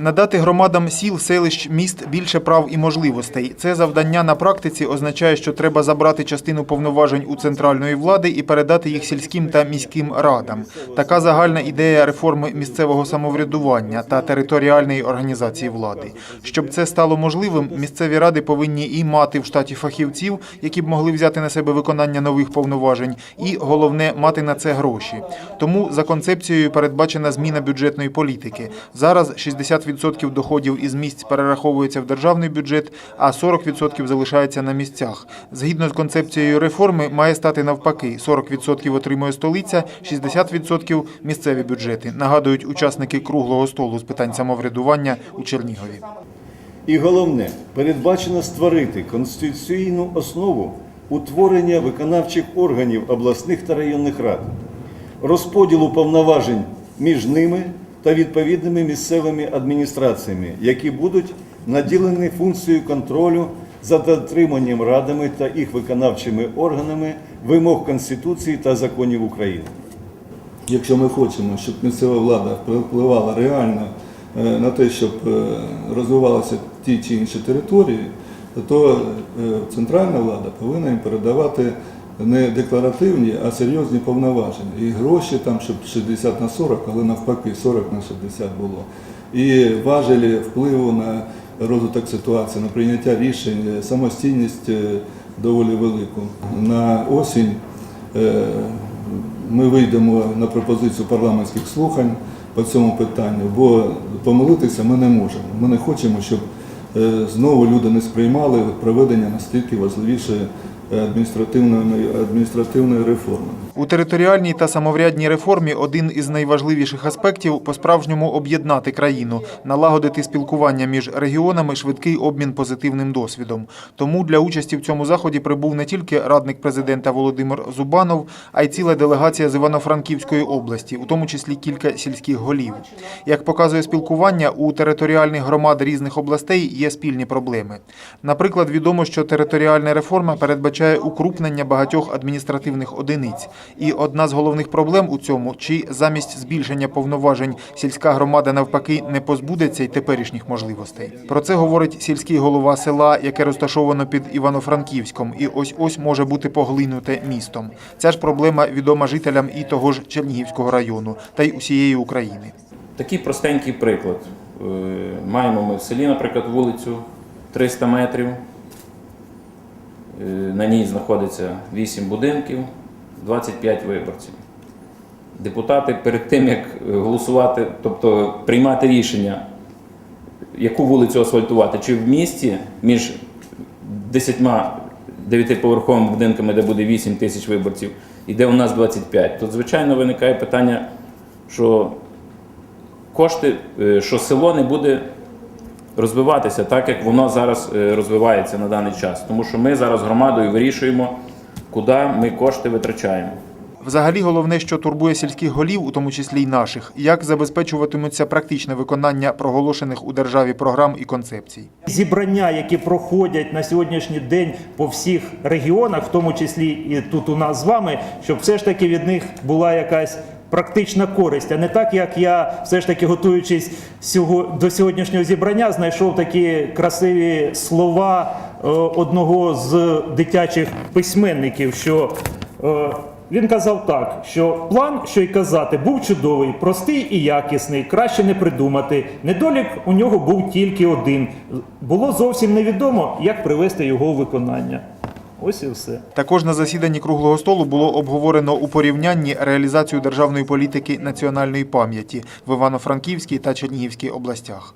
Надати громадам сіл, селищ, міст більше прав і можливостей. Це завдання на практиці означає, що треба забрати частину повноважень у центральної влади і передати їх сільським та міським радам. Така загальна ідея реформи місцевого самоврядування та територіальної організації влади. Щоб це стало можливим, місцеві ради повинні і мати в штаті фахівців, які б могли взяти на себе виконання нових повноважень, і головне мати на це гроші. Тому за концепцією передбачена зміна бюджетної політики. Зараз 60% доходів із місць перераховується в державний бюджет, а 40% залишається на місцях. Згідно з концепцією реформи, має стати навпаки: 40% отримує столиця, 60% – місцеві бюджети. Нагадують учасники круглого столу з питань самоврядування у Чернігові. І головне, передбачено створити конституційну основу утворення виконавчих органів обласних та районних рад, розподілу повноважень між ними та відповідними місцевими адміністраціями, які будуть наділені функцією контролю за дотриманням радами та їх виконавчими органами вимог Конституції та законів України. Якщо ми хочемо, щоб місцева влада впливала реально е, на те, щоб е, розвивалися ті чи інші території, то е, центральна влада повинна їм передавати не декларативні, а серйозні повноваження. І гроші там, щоб 60 на 40, але навпаки 40 на 60 було. І важелі впливу на розвиток ситуації, на прийняття рішень, самостійність е, доволі велику. На осінь е, ми вийдемо на пропозицію парламентських слухань по цьому питанню, бо помилитися ми не можемо. Ми не хочемо, щоб е, знову люди не сприймали проведення настільки важливішої е, адміністративної, адміністративної реформи. У територіальній та самоврядній реформі один із найважливіших аспектів по-справжньому об'єднати країну, налагодити спілкування між регіонами, швидкий обмін позитивним досвідом. Тому для участі в цьому заході прибув не тільки радник президента Володимир Зубанов, а й ціла делегація з Івано-Франківської області, у тому числі кілька сільських голів. Як показує спілкування, у територіальних громад різних областей є спільні проблеми. Наприклад, відомо, що територіальна реформа передбачає укрупнення багатьох адміністративних одиниць. І одна з головних проблем у цьому, чи замість збільшення повноважень сільська громада навпаки не позбудеться й теперішніх можливостей. Про це говорить сільський голова села, яке розташовано під Івано-Франківськом, і ось ось може бути поглинуте містом. Ця ж проблема відома жителям і того ж Чернігівського району, та й усієї України. Такий простенький приклад. Е, Маємо ми в селі, наприклад, вулицю 300 метрів. Е, На ній знаходиться 8 будинків, 25 виборців. Депутати перед тим, як е, голосувати, тобто приймати рішення, яку вулицю асфальтувати, чи в місті між 10 дев'ятиповерховими будинками, де буде 8 тисяч виборців, і де у нас 25, то звичайно виникає питання, що кошти, е, що село не буде розвиватися так, як воно зараз е, розвивається на даний час. Тому що ми зараз громадою вирішуємо, куди ми кошти витрачаємо. Взагалі, головне, що турбує сільських голів, у тому числі й наших, як забезпечуватиметься практичне виконання проголошених у державі програм і концепцій. Зібрання, які проходять на сьогоднішній день по всіх регіонах, в тому числі і тут у нас з вами, щоб все ж таки від них була якась практична користь, а не так, як я все ж таки готуючись до сьогоднішнього зібрання, знайшов такі красиві слова е, одного з дитячих письменників, що е, він казав так, що план, що й казати, був чудовий, простий і якісний, краще не придумати. Недолік у нього був тільки один. Було зовсім невідомо, як привести його у виконання. Ось і все. Також на засіданні круглого столу було обговорено у порівнянні реалізацію державної політики національної пам'яті в Івано-Франківській та Чернігівській областях.